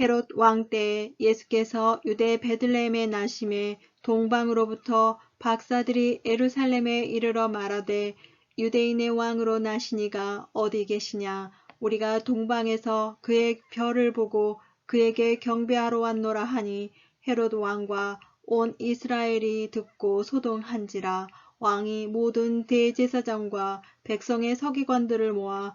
헤롯 왕 때에 예수께서 유대 베들레헴에 나심에 동방으로부터 박사들이 에루살렘에 이르러 말하되 유대인의 왕으로 나시니가 어디 계시냐? 우리가 동방에서 그의 별을 보고 그에게 경배하러 왔노라 하니 헤롯 왕과 온 이스라엘이 듣고 소동한지라 왕이 모든 대제사장과 백성의 서기관들을 모아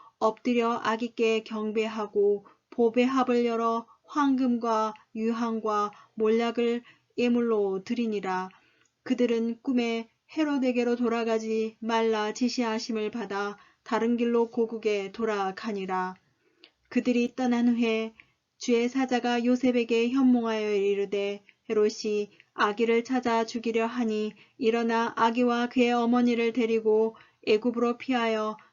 엎드려 아기께 경배하고 보배합을 열어 황금과 유황과 몰약을 예물로 드리니라. 그들은 꿈에 헤롯에게로 돌아가지 말라 지시하심을 받아 다른 길로 고국에 돌아가니라. 그들이 떠난 후에 주의 사자가 요셉에게 현몽하여 이르되 헤롯이 아기를 찾아 죽이려 하니 일어나 아기와 그의 어머니를 데리고 애굽으로 피하여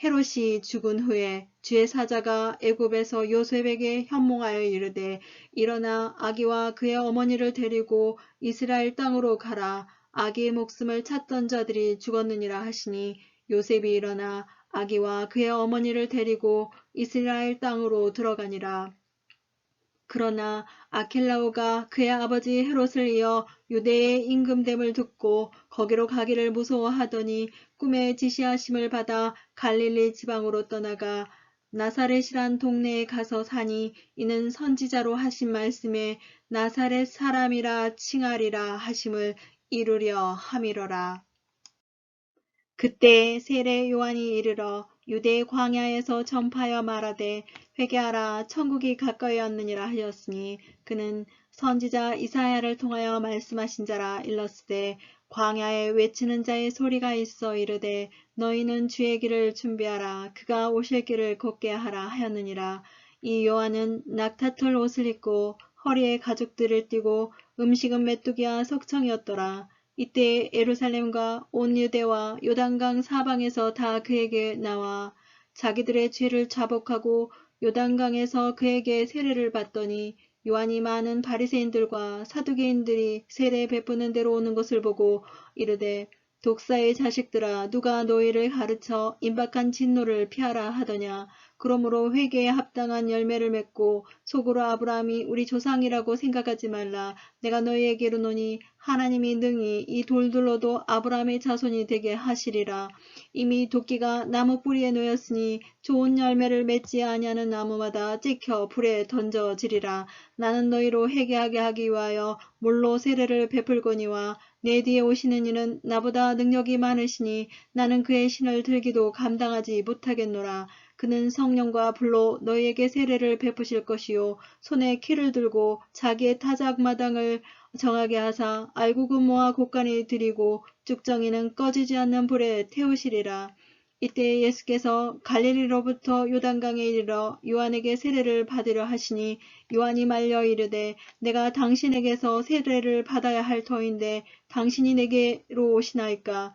헤롯이 죽은 후에 주의 사자가 애굽에서 요셉에게 현몽하여 이르되 일어나 아기와 그의 어머니를 데리고 이스라엘 땅으로 가라 아기의 목숨을 찾던 자들이 죽었느니라 하시니 요셉이 일어나 아기와 그의 어머니를 데리고 이스라엘 땅으로 들어가니라. 그러나 아킬라오가 그의 아버지 헤롯을 이어 유대의 임금됨을 듣고 거기로 가기를 무서워하더니 꿈에 지시하심을 받아 갈릴리 지방으로 떠나가 나사렛이란 동네에 가서 사니 이는 선지자로 하신 말씀에 나사렛 사람이라 칭하리라 하심을 이루려 함이로라. 그때 세례 요한이 이르러 유대 광야에서 전파하여 말하되 회개하라 천국이 가까이 왔느니라 하였으니 그는 선지자 이사야를 통하여 말씀하신 자라 일렀으되 광야에 외치는 자의 소리가 있어 이르되 너희는 주의 길을 준비하라 그가 오실 길을 걷게 하라 하였느니라. 이 요한은 낙타털 옷을 입고 허리에 가죽들을 띠고 음식은 메뚜기와 석청이었더라 이때 에루살렘과 온 유대와 요단강 사방에서 다 그에게 나와 자기들의 죄를 자복하고 요단강에서 그에게 세례를 받더니 요한이 많은 바리새인들과 사두개인들이 세례 베푸는 대로 오는 것을 보고 이르되 독사의 자식들아 누가 너희를 가르쳐 임박한 진노를 피하라 하더냐 그러므로 회개에 합당한 열매를 맺고 속으로 아브라함이 우리 조상이라고 생각하지 말라. 내가 너희에게 이르노니 하나님이 능히 이 돌들로도 아브라함의 자손이 되게 하시리라. 이미 도끼가 나무 뿌리에 놓였으니 좋은 열매를 맺지 아니하는 나무마다 찍혀 불에 던져지리라. 나는 너희로 회개하게 하기 위하여 물로 세례를 베풀거니와 내 뒤에 오시는 이는 나보다 능력이 많으시니 나는 그의 신을 들기도 감당하지 못하겠노라. 그는 성령과 불로 너희에게 세례를 베푸실 것이요 손에 키를 들고 자기의 타작마당을 정하게 하사 알구구모와 곡간이 드리고 쭉정이는 꺼지지 않는 불에 태우시리라. 이때 예수께서 갈릴리로부터 요단강에 이르러 요한에게 세례를 받으려 하시니 요한이 말려 이르되 내가 당신에게서 세례를 받아야 할 터인데 당신이 내게로 오시나이까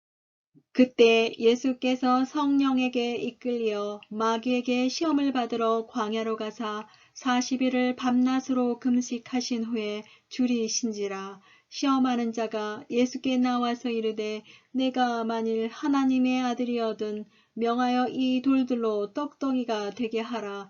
그때 예수께서 성령에게 이끌려 마귀에게 시험을 받으러 광야로 가사 40일을 밤낮으로 금식하신 후에 줄이신지라 시험하는 자가 예수께 나와서 이르되 내가 만일 하나님의 아들이어든 명하여 이 돌들로 떡덩이가 되게 하라.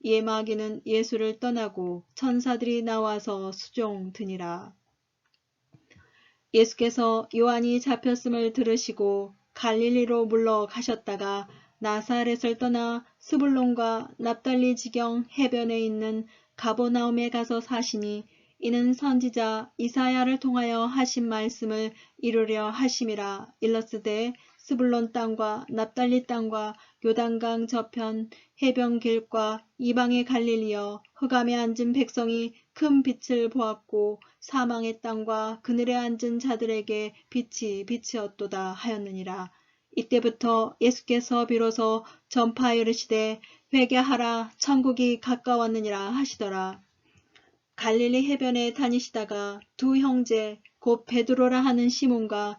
이에 마귀는 예수를 떠나고 천사들이 나와서 수종 드니라. 예수께서 요한이 잡혔음을 들으시고 갈릴리로 물러가셨다가 나사렛을 떠나 스불론과 납달리 지경 해변에 있는 가보나움에 가서 사시니 이는 선지자 이사야를 통하여 하신 말씀을 이루려 하심이라 일러스되 스불론 땅과 납달리 땅과 요단강 저편 해변길과 이방의 갈릴리여 흑암에 앉은 백성이 큰 빛을 보았고 사망의 땅과 그늘에 앉은 자들에게 빛이 빛이었도다 하였느니라. 이때부터 예수께서 비로소 전파하여 이르시되 회개하라 천국이 가까웠느니라 하시더라. 갈릴리 해변에 다니시다가 두 형제 곧 베드로라 하는 시몬과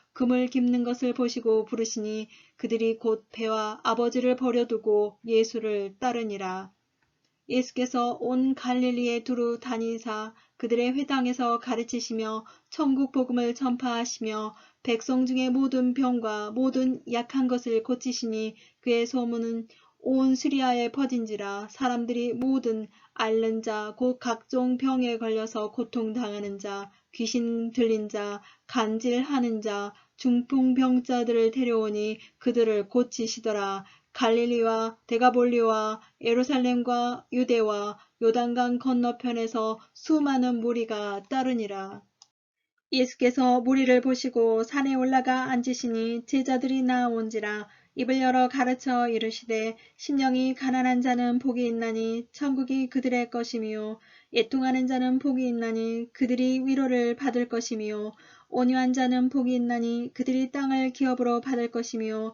금을 깁는 것을 보시고 부르시니 그들이 곧 배와 아버지를 버려두고 예수를 따르니라. 예수께서 온 갈릴리에 두루 다니사 그들의 회당에서 가르치시며 천국 복음을 전파하시며 백성 중의 모든 병과 모든 약한 것을 고치시니 그의 소문은 온 시리아에 퍼진지라 사람들이 모든 앓는 자, 곧 각종 병에 걸려서 고통당하는 자, 귀신 들린 자, 간질하는 자, 중풍병자들을 데려오니 그들을 고치시더라. 갈릴리와 데가볼리와 예루살렘과 유대와 요단강 건너편에서 수많은 무리가 따르니라. 예수께서 무리를 보시고 산에 올라가 앉으시니 제자들이 나온지라 입을 열어 가르쳐 이르시되 심령이 가난한 자는 복이 있나니 천국이 그들의 것이미요 예통하는 자는 복이 있나니 그들이 위로를 받을 것이미요 온유한 자는 복이 있나니 그들이 땅을 기업으로 받을 것이며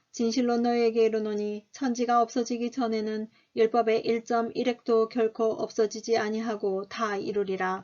진실로 너희에게 이르노니 천지가 없어지기 전에는 율법의 1.1획도 결코 없어지지 아니하고 다 이루리라.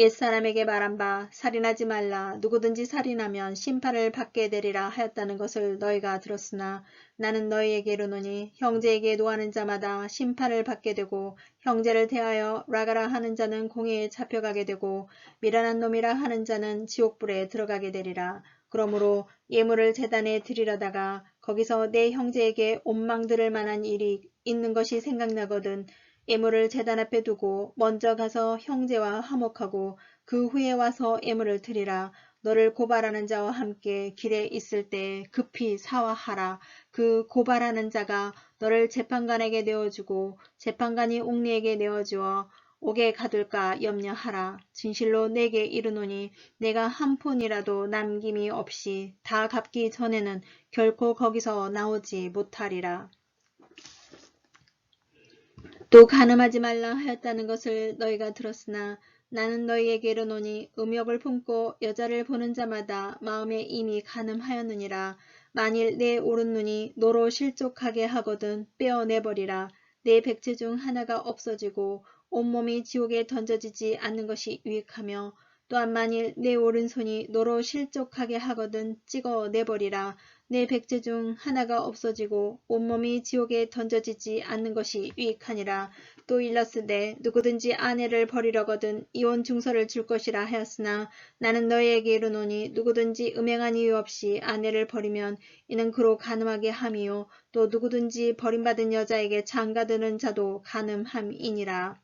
옛사람에게 말한 바 살인하지 말라. 누구든지 살인하면 심판을 받게 되리라 하였다는 것을 너희가 들었으나 나는 너희에게 이르노니 형제에게 노하는 자마다 심판을 받게 되고 형제를 대하여 라가라 하는 자는 공회에 잡혀가게 되고 미련한 놈이라 하는 자는 지옥불에 들어가게 되리라. 그러므로 예물을 재단에 드리려다가 거기서 내 형제에게 온망 들을 만한 일이 있는 것이 생각나거든 예물을 재단 앞에 두고 먼저 가서 형제와 화목하고 그 후에 와서 예물을 드리라. 너를 고발하는 자와 함께 길에 있을 때 급히 사화하라. 그 고발하는 자가 너를 재판관에게 내어주고 재판관이 옥리에게 내어주어 옥에 가둘까 염려하라. 진실로 내게 이르노니 내가 한 푼이라도 남김이 없이 다 갚기 전에는 결코 거기서 나오지 못하리라. 또 가늠하지 말라 하였다는 것을 너희가 들었으나 나는 너희에게 이르노니 음욕을 품고 여자를 보는 자마다 마음에 이미 가늠하였느니라. 만일 내 오른 눈이 너로 실족하게 하거든 빼어내버리라. 내 백체 중 하나가 없어지고 온몸이 지옥에 던져지지 않는 것이 유익하며 또한 만일 내 오른손이 너로 실족하게 하거든 찍어내버리라. 내 백제 중 하나가 없어지고 온몸이 지옥에 던져지지 않는 것이 유익하니라. 또 일렀으되 누구든지 아내를 버리려거든 이혼 증서를 줄 것이라 하였으나 나는 너희에게 이르노니 누구든지 음행한 이유 없이 아내를 버리면 이는 그로 가늠하게 함이요 또 누구든지 버림받은 여자에게 장가드는 자도 가늠함이니라.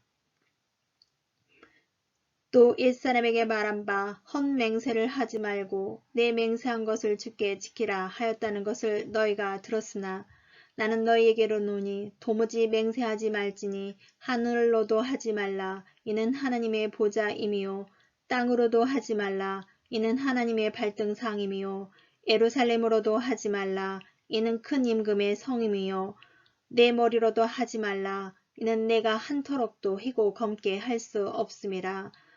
또 옛사람에게 말한 바 헛맹세를 하지 말고 내 맹세한 것을 주께 지키라 하였다는 것을 너희가 들었으나 나는 너희에게로 노니 도무지 맹세하지 말지니 하늘로도 하지 말라. 이는 하나님의 보좌임이요. 땅으로도 하지 말라. 이는 하나님의 발등상임이요. 에루살렘으로도 하지 말라. 이는 큰 임금의 성임이요. 내 머리로도 하지 말라. 이는 내가 한 터럭도 희고 검게 할 수 없음이라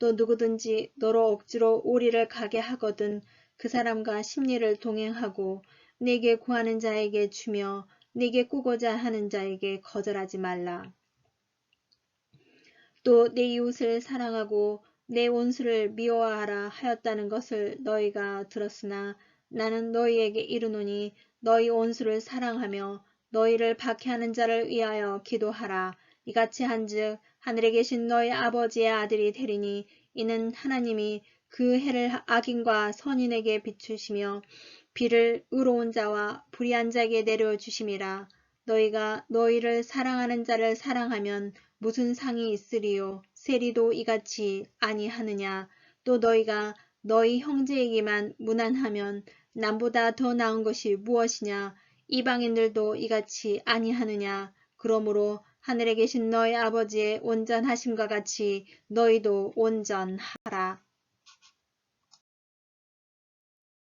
또 누구든지 너로 억지로 오리를 가게 하거든 그 사람과 심리를 동행하고 네게 구하는 자에게 주며 네게 꾸고자 하는 자에게 거절하지 말라. 또 내 이웃을 사랑하고 내 온수를 미워하라 하였다는 것을 너희가 들었으나 나는 너희에게 이르노니 너희 온수를 사랑하며 너희를 박해하는 자를 위하여 기도하라. 이같이 한즉 하늘에 계신 너희 아버지의 아들이 되리니 이는 하나님이 그 해를 악인과 선인에게 비추시며 비를 의로운 자와 불의한 자에게 내려 주심이라. 너희가 너희를 사랑하는 자를 사랑하면 무슨 상이 있으리요? 세리도 이같이 아니하느냐? 또 너희가 너희 형제에게만 무난하면 남보다 더 나은 것이 무엇이냐? 이방인들도 이같이 아니하느냐? 그러므로 하늘에 계신 너희 아버지의 온전하심과 같이 너희도 온전하라.